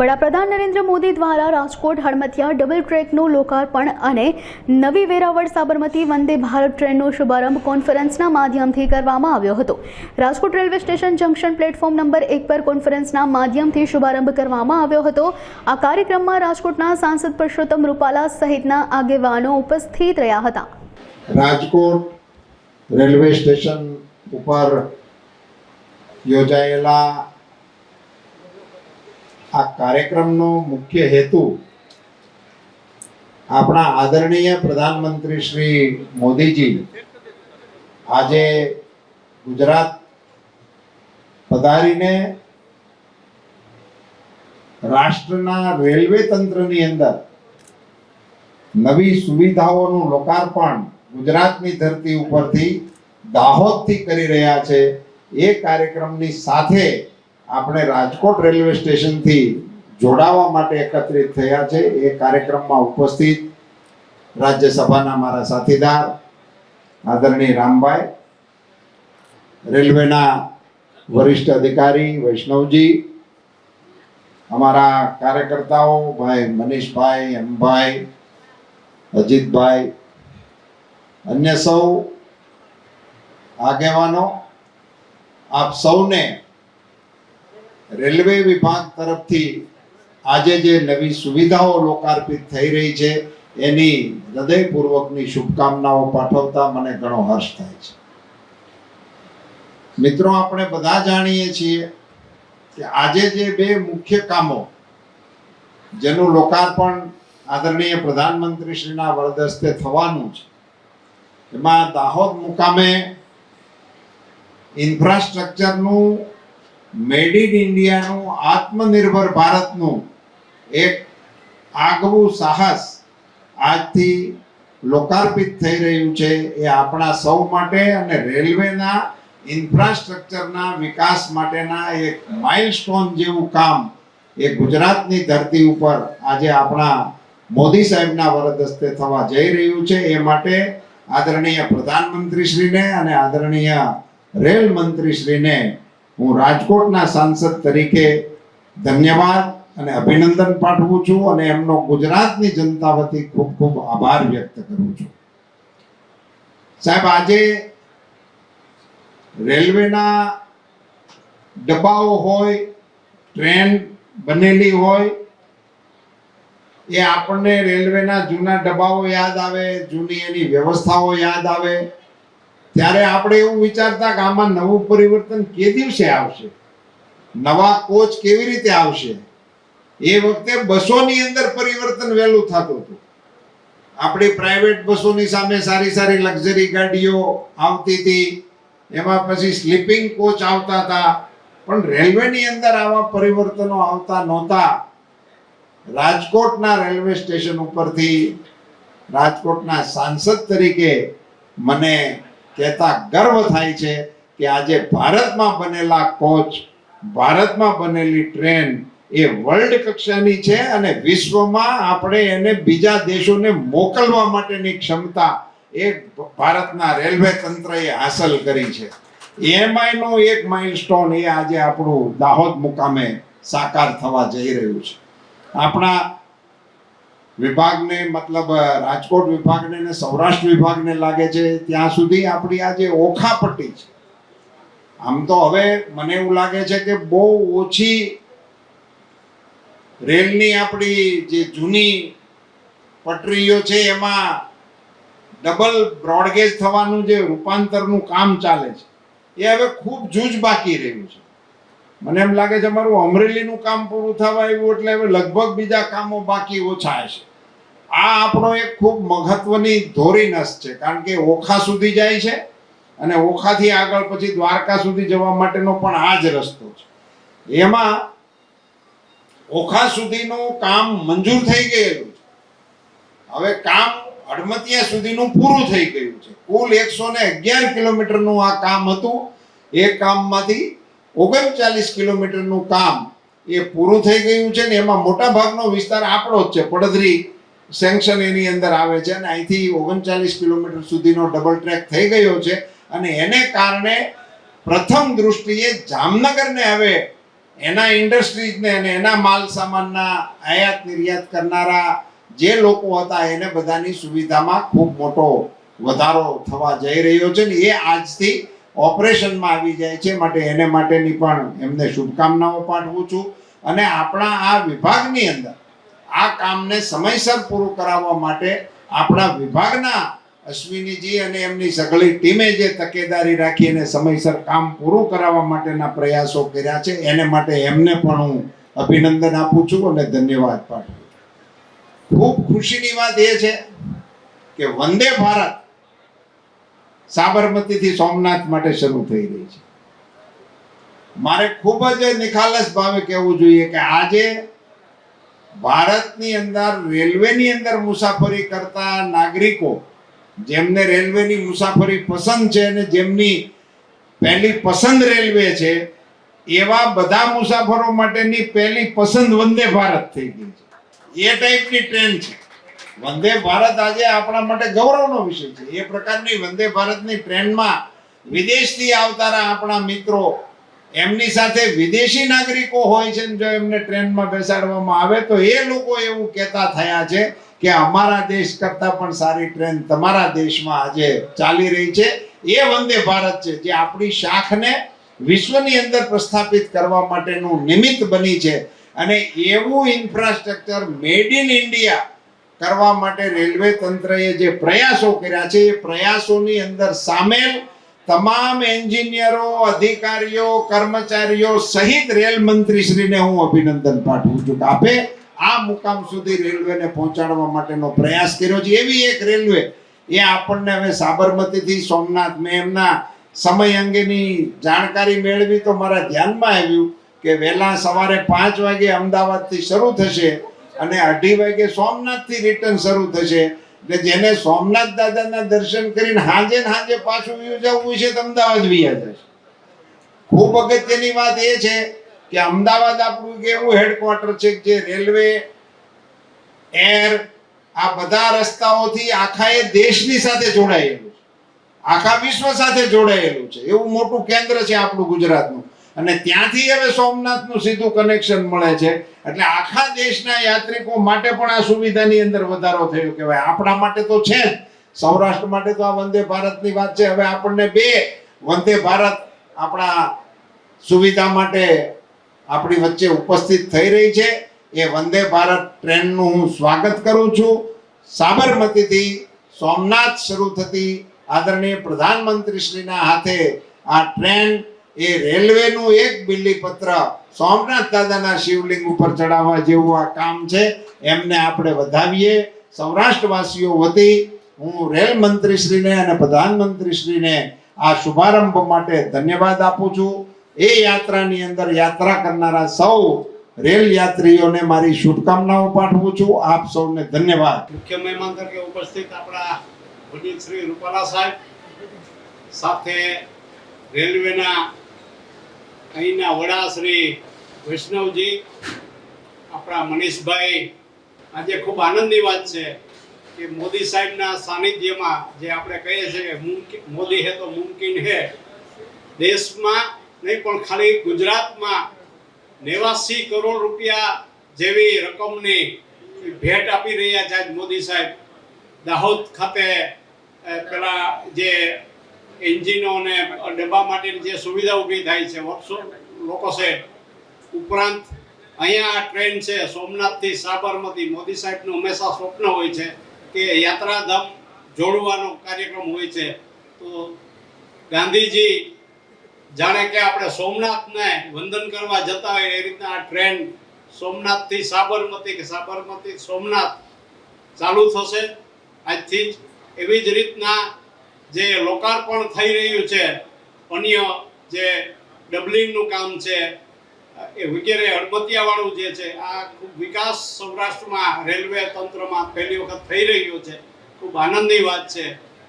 વડાપ્રધાન નરેન્દ્ર મોદી દ્વારા રાજકોટ, હળમતિયા ડબલ ટ્રેકનું લોકાર્પણ અને નવી વેરાવળ સાબરમતી વંદે ભારત ટ્રેનનો શુભારંભ કોન્ફરન્સના માધ્યમથી કરવામાં આવ્યો હતો. Rajkot railway station junction platform number એક પર કોન્ફરન્સના માધ્યમથી શુભારંભ કરવામાં આવ્યો હતો. આ કાર્યક્રમમાં રાજકોટના સાંસદ પરસોત્તમ રૂપાલા સહિતના આગેવાનો ઉપસ્થિત રહ્યા હતા. રાજકોટ રેલવે સ્ટેશન ઉપર યોજાયેલા આ કાર્યક્રમનો મુખ્ય હેતુ આપણા આદરણીય પ્રધાનમંત્રી શ્રી મોદીજી આજે ગુજરાત પધારીને રાષ્ટ્રના રેલવે તંત્રની અંદર નવી સુવિધાઓનું લોકાર્પણ ગુજરાતની ધરતી ઉપરથી દાહોદથી કરી રહ્યા છે. એ કાર્યક્રમની સાથે આપણે રાજકોટ રેલવે સ્ટેશનથી જોડાવા માટે એકત્રિત થયા છે. એ કાર્યક્રમમાં ઉપસ્થિત રાજ્યસભાના મારા સાથીદાર, આદરણીય રામભાઈ, રેલવેના વરિષ્ઠ અધિકારી વૈષ્ણવજી, અમારા કાર્યકર્તાઓ ભાઈ મનીષભાઈ, એમભાઈ, અજીતભાઈ, અન્ય સૌ આગેવાનો, આપ સૌને રેલવે વિભાગ તરફથી આજે જે નવી સુવિધાઓ લોકાર્પિત થઈ રહી છે, એની હૃદયપૂર્વકની શુભકામનાઓ પાઠવતા મને ઘણો હર્ષ થાય છે. મિત્રો, આપણે બધા જાણીએ છીએ કે આજે જે બે મુખ્ય કામો જેનું લોકાર્પણ આદરણીય પ્રધાનમંત્રી શ્રીના વરદસ્તે થવાનું છે, એમાં દાહોદ મુકામે ઇન્ફ્રાસ્ટ્રક્ચરનું મેડ ઇન ઇન્ડિયાનું આત્મનિર્ભર ભારતનું એક આગવું સાહસ આજથી લોકાર્પિત થઈ રહ્યું છે એ આપણા સૌ માટે અને રેલવેના ઇન્ફ્રાસ્ટ્રક્ચરના વિકાસ માટેના એક માઇલસ્ટોન જેવું કામ એ ગુજરાતની ધરતી ઉપર આજે આપણા મોદી સાહેબના વરદસ્તે થવા જઈ રહ્યું છે. એ માટે આદરણીય પ્રધાનમંત્રીશ્રીને અને આદરણીય રેલ મંત્રીશ્રીને હું રાજકોટના સાંસદ તરીકે ધન્યવાદ અને અભિનંદન પાઠવું છું અને એમનો ગુજરાતની જનતા વતી ખૂબ ખૂબ આભાર વ્યક્ત કરું છું. સાહેબ, આજે રેલવેના ડબ્બાઓ હોય, ટ્રેન બનેલી હોય, એ આપણને રેલવેના જૂના ડબ્બાઓ યાદ આવે, જૂની એની વ્યવસ્થાઓ યાદ આવે ત્યારે આપણે એવું વિચારતા કે આમાં નવું પરિવર્તન કે દિવસે આવશે? નવા કોચ કેવી રીતે આવશે? એ વખતે બસોની અંદર પરિવર્તન વહેલું થતું હતું. આપણી પ્રાઇવેટ બસોની સામે સારી સારી લક્ઝરી ગાડીઓ આવતી હતી. એમાં પછી સ્લીપિંગ કોચ આવતા હતા. પણ રેલવેની અંદર આવા પરિવર્તનો આવતા નહોતા. રાજકોટના રેલવે સ્ટેશન ઉપરથી રાજકોટના સાંસદ તરીકે મને કહેતા ગર્વ થાય છે કે આજે ભારતમાં બનેલા કોચ, ભારતમાં બનેલી ટ્રેન એ વર્લ્ડ કક્ષાની છે અને વિશ્વમાં આપણે એને બીજા દેશોને મોકલવા માટેની ક્ષમતા એ ભારતના રેલવે તંત્રએ હાંસલ કરી છે. એમાંયનો એક માઇલસ્ટોન એ આજે આપણું દાહોદ મુકામે સાકાર થવા જઈ રહ્યું છે. આપણા વિભાગને, મતલબ રાજકોટ વિભાગને ને સૌરાષ્ટ્ર વિભાગને લાગે છે, ત્યાં સુધી આપણી આ જે ઓખા પટ્ટી છે, આમ તો હવે મને એવું લાગે છે કે બહુ ઓછી રેલની આપણી જે જૂની પટરીઓ છે, એમાં ડબલ બ્રોડગેજ થવાનું જે રૂપાંતરનું કામ ચાલે છે, એ હવે ખૂબ જૂજ બાકી રહ્યું છે. મને એમ લાગે છે, અમારું અમરેલીનું કામ પૂરું થવા આવ્યું એટલે હવે લગભગ બીજા કામો બાકી ઓછા હશે. આ આપણો એક ખૂબ મહત્વની ધોરીનસ છે, કારણ કે ઓખા સુધી જાય છે અને ઓખાથી આગળ પછી દ્વારકા સુધી જવા માટેનો પણ આ જ રસ્તો છે. એમાં ઓખા સુધીનું કામ મંજૂર થઈ ગયેલું છે. હવે કામ હડમતિયા સુધીનું પૂરું થઈ ગયું છે. કુલ એકસો ને અગિયાર કિલોમીટરનું આ કામ હતું. એ કામમાંથી ઓગણચાલીસ કિલોમીટરનું કામ એ પૂરું થઈ ગયું છે ને એમાં મોટા ભાગનો વિસ્તાર આપણો જ છે પડદરી સેન્કશન એની અંદર આવે છે અને અહીંથી ઓગણચાલીસ કિલોમીટર સુધીનો ડબલ ટ્રેક થઈ ગયો છે અને એને કારણે પ્રથમ દૃષ્ટિએ જામનગરને હવે એના ઇન્ડસ્ટ્રીઝને અને એના માલ સામાનના આયાત નિર્યાત કરનારા જે લોકો હતા એને બધાની સુવિધામાં ખૂબ મોટો વધારો થવા જઈ રહ્યો છે ને એ આજથી ઓપરેશનમાં આવી જાય છે માટે એને માટેની પણ એમને શુભકામનાઓ પાઠવું છું. અને આપણા આ વિભાગની અંદર આ કામને સમયસર પૂરું કરાવવા માટે આપણા વિભાગના અશ્વિનીજી અને એમની સઘળી ટીમે જે તકેદારી રાખી અને સમયસર કામ પૂરું કરાવવા માટેના પ્રયાસો કર્યા છે, એને માટે એમને પણ હું અભિનંદન આપું છું અને ધન્યવાદ પાઠવું ખૂબ ખુશીની વાત એ છે કે વંદે ભારત સાબરમતીથી સોમનાથ માટે શરૂ થઈ રહી છે. મારે ખૂબ જ નિખાલસ ભાવે કહેવું જોઈએ કે આજે ભારતની અંદર, રેલવેની અંદર મુસાફરી કરતા નાગરિકો, જેમને રેલવેની મુસાફરી પસંદ છે અને જેમની પહેલી પસંદ રેલવે છે, એવા બધા મુસાફરો માટેની પહેલી પસંદ વંદે ભારત થઈ ગઈ છે. એ ટાઈપની ટ્રેન છે. વંદે ભારત આજે આપણા માટે ગૌરવનો વિષય છે. એ પ્રકારની વંદે ભારતની ટ્રેનમાં વિદેશથી આવતા આપણા મિત્રો એમની સાથે વિદેશી નાગરિકો હોય છે જો એમને ટ્રેનમાં બેસાડવામાં આવે, તો એ લોકો એવું કહેતા થયા છે કે અમારા દેશ કરતાં પણ સારી ટ્રેન તમારા દેશમાં આજે ચાલી રહી છે. એ વંદે ભારત છે, જે આપણી શાખને વિશ્વની અંદર પ્રસ્થાપિત કરવા માટેનું નિમિત્ત બની છે. અને એવું ઇન્ફ્રાસ્ટ્રક્ચર મેડ ઇન ઇન્ડિયા કરવા માટે રેલવે તંત્રએ જે પ્રયાસો કર્યા છે, એ પ્રયાસોની અંદર સામેલ તમામ એન્જિનિયરો, અધિકારીઓ, કર્મચારીઓ સહિત રેલ મંત્રીશ્રીને હું અભિનંદન પાઠવું છું કે આપે આ મુકામ સુધી રેલવેને પહોંચાડવા માટેનો પ્રયાસ કર્યો છે. એવી એક રેલવે એ આપણને હવે સાબરમતીથી સોમનાથ મેં એમના સમય અંગેની જાણકારી મેળવી તો મારા ધ્યાનમાં આવ્યું કે વહેલા સવારે પાંચ વાગે અમદાવાદથી શરૂ થશે અને અઢી વાગે સોમનાથથી રિટર્ન શરૂ થશે. એટલે જેને સોમનાથ દાદાના દર્શન કરીને હાજે હાંજે પાછું વયું છે તો અમદાવાદ વિયા જશે ખૂબ અગત્યની વાત એ છે કે અમદાવાદ આપણું એવું હેડક્વાર્ટર છે જે રેલવે એર આ બધા રસ્તાઓથી આખા એ દેશની સાથે જોડાયેલું છે. આખા વિશ્વ સાથે જોડાયેલું છે. એવું મોટું કેન્દ્ર છે આપણું ગુજરાતનું. અને ત્યાંથી હવે સોમનાથનું સીધું કનેક્શન મળે છે. એટલે આખા દેશના યાત્રિકો માટે પણ આ સુવિધાની અંદર વધારો થયો કહેવાય. આપણા માટે તો છે જ. સૌરાષ્ટ્ર માટે તો આ વંદે ભારતની વાત છે. હવે આપણને બે વંદે ભારત આપણા સુવિધા માટે આપણી વચ્ચે ઉપસ્થિત થઈ રહી છે. એ વંદે ભારત ટ્રેનનું હું સ્વાગત કરું છું. સાબરમતીથી સોમનાથ શરૂ થતી આદરણીય પ્રધાનમંત્રીશ્રીના હાથે આ ટ્રેન એ રેલવેનું એક બિલીપત્ર સોમનાથ દાદાના શિવલિંગ ઉપર ચડાવવા જેવું આ કામ છે. એમને આપણે વધાવીએ. સૌરાષ્ટ્રવાસીઓ વતી હું રેલ મંત્રીશ્રીને અને પ્રધાનમંત્રીશ્રીને આ શુભારંભ માટે ધન્યવાદ આપું છું. એ યાત્રાની અંદર યાત્રા કરનારા સૌ રેલ યાત્રીઓને મારી શુભકામનાઓ પાઠવું છું. આપ સૌને ધન્યવાદ. મુખ્ય મહેમાન તરીકે ઉપસ્થિત આપણા વડીલ શ્રી રૂપાલા સાહેબ સાથે રેલવેના અહીંના વડા શ્રી વૈષ્ણવજી, આપણા મનીષભાઈ, આજે ખૂબ આનંદની વાત છે કે મોદી સાહેબના સાનિધ્યમાં જે આપણે કહીએ છીએ કે મોદી હે તો મુમકિન હે, દેશમાં નહીં પણ ખાલી ગુજરાતમાં નેવાસી કરોડ રૂપિયા જેવી રકમની ભેટ આપી રહ્યા છે મોદી સાહેબ. દાહોદ ખાતે પેલા જે એન્જિનો અને ડબ્બા માટેની જે સુવિધા ઊભી થાય છે વર્કશોપ લોકો છે, ઉપરાંત અહીંયા આ ટ્રેન છે, સોમનાથથી સાબરમતી. મોદી સાહેબનું હંમેશા સ્વપ્ન હોય છે કે યાત્રાધામ જોડવાનો કાર્યક્રમ હોય છે. તો ગાંધીજી જાણે કે આપણે સોમનાથને વંદન કરવા જતા હોય એ રીતના આ ટ્રેન સોમનાથથી સાબરમતી કે સાબરમતી સોમનાથ ચાલુ થશે. આજથી જ એવી જ રીતના જે લોકાર્પણ થઈ રહ્યું છે અન્ય જે ડબલિંગનું કામ છે એ વગેરે હળબતિયાવાળું જે છે આ ખૂબ વિકાસ સૌરાષ્ટ્રમાં રેલવે તંત્રમાં પહેલી વખત થઈ રહ્યો છે. ખૂબ આનંદની વાત છે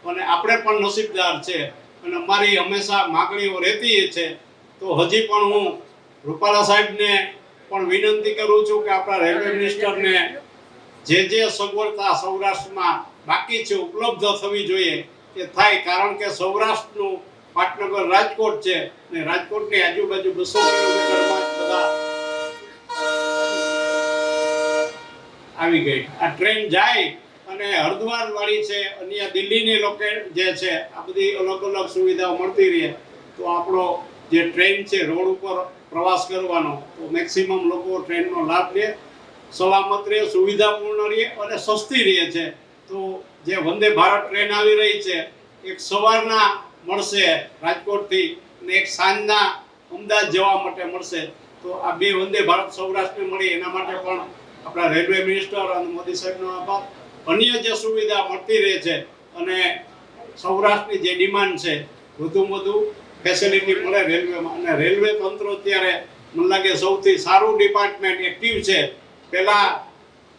અને આપણે પણ નસીબદાર છે અને અમારી હંમેશા માગણીઓ રહેતી છે. તો હજી પણ હું રૂપાલા સાહેબને પણ વિનંતી કરું છું કે આપણા રેલવે મિનિસ્ટરને જે જે સગવડતા સૌરાષ્ટ્રમાં બાકી છે ઉપલબ્ધ થવી જોઈએ એ થાય કારણ કે સૌરાષ્ટ્રનું પાટનગર રાજકોટ છે અને રાજકોટની આજુબાજુ બસો કિલોમીટરમાં બધા આવી ગઈ. આ ટ્રેન જાય અને હરદ્વાર વાળી છે, અને દિલ્હીની લોકે જે છે, આ બધી અલગ અલગ સુવિધાઓ મળતી રહે. તો આપણો જે ટ્રેન છે, રોડ ઉપર પ્રવાસ કરવાનો, તો મેક્સિમમ લોકો ટ્રેનનો લાભ લે, સલામત રહે, સુવિધાપૂર્ણ રહે અને સસ્તી રહે છે. તો જે વંદે ભારત ટ્રેન આવી રહી છે, એક સવારના મળશે રાજકોટથી અને એક સાંજના અમદાવાદ જવા માટે મળશે. તો આ બે વંદે ભારત સૌરાષ્ટ્રને મળી, એના માટે પણ આપણા રેલવે મિનિસ્ટર અને મોદી સાહેબનો આભાર. અન્ય જે સુવિધા મળતી રહે છે અને સૌરાષ્ટ્રની જે ડિમાન્ડ છે વધુમાં વધુ ફેસિલિટી મળે રેલવેમાં. અને રેલવે તંત્ર અત્યારે મને લાગે સૌથી સારું ડિપાર્ટમેન્ટ એક્ટિવ છે. પહેલાં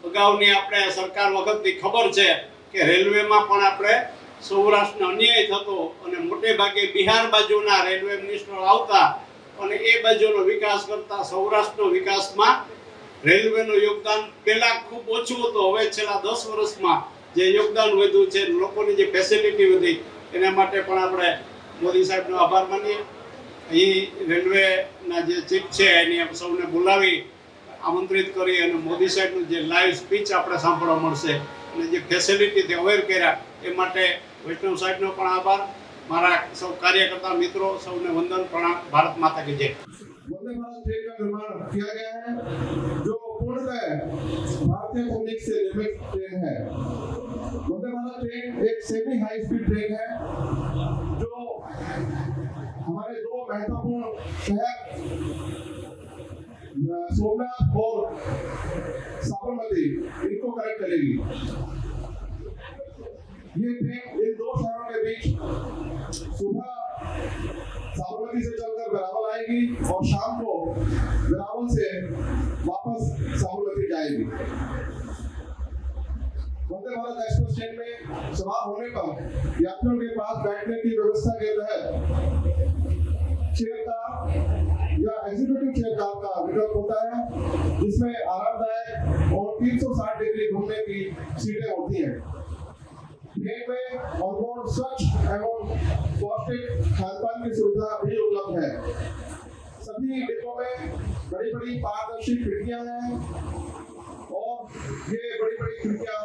અગાઉની આપણે સરકાર વખતની ખબર છે કે રેલવેમાં પણ આપણે સૌરાષ્ટ્રનો અન્યાય થતો અને મોટે ભાગે બિહાર બાજુના રેલવે મિનિસ્ટર આવતા અને એ બાજુનો વિકાસ કરતા સૌરાષ્ટ્રનો વિકાસમાં રેલવેનું યોગદાન પહેલાં ખૂબ ઓછું હતું. હવે છેલ્લા દસ વર્ષમાં જે યોગદાન વધ્યું છે, લોકોની જે ફેસિલિટી વધી, એના માટે પણ આપણે મોદી સાહેબનો આભાર માનીએ. અહીં રેલવેના જે ચીફ છે, એની સૌને બોલાવી, આમંત્રિત કરી અને મોદી સાહેબનું જે લાઈવ સ્પીચ આપણે સાંભળવા મળશે. અને જે ફેસિલિટીથી અવેર કર્યા એ માટે વૈષ્ણવ સાહેબનો પણ આભાર મારા સૌ કાર્યકર્તા મિત્રો સૌને વંદન પ્રણામ ભારત માતા કી જય वंदे भारत ट्रेन का निर्माण किया गया है जो पूर्णतः भारतीय तकनीक से निर्मित ट्रेन है वंदे भारत ट्रेन एक सेमी हाई स्पीड ट्रेन है जो हमारे दो महत्वपूर्ण शहर अ, सोमनाथ और साबरमती, इनको कनेक्ट करेगी। ये ट्रेन इन दो शहरों के बीच। सुबह साबरमती से चलकर वेरावल आएगी और शाम को वेरावल से वापस साबरमती जाएगी। वंदे भारत एक्सप्रेस ट्रेन में सवार होने पर यात्रियों के पास बैठने की व्यवस्था के तहत चेयर या एग्जीक्यूटिव चेयर कार का विकल्प होता है, जिसमें आरामदायक और 360 डिग्री घूमने की सीटें होती हैं। स्वच्छ एवं पौष्टिक की सुविधा भी उपलब्ध है। सभी में बड़ी बड़ी पारदर्शी खिड़कियाँ हैं और ये बड़ी बड़ी खिड़कियाँ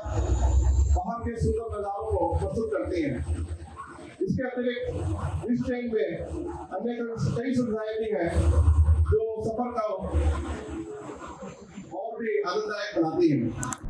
बाहर के सुंदर नजारों को प्रस्तुत करती हैं। इसके अतिरिक्त इस ट्रेन में अन्य कई सुविधाएँ भी हैं। जो सफर का और भी आनंददायक बनाती हैं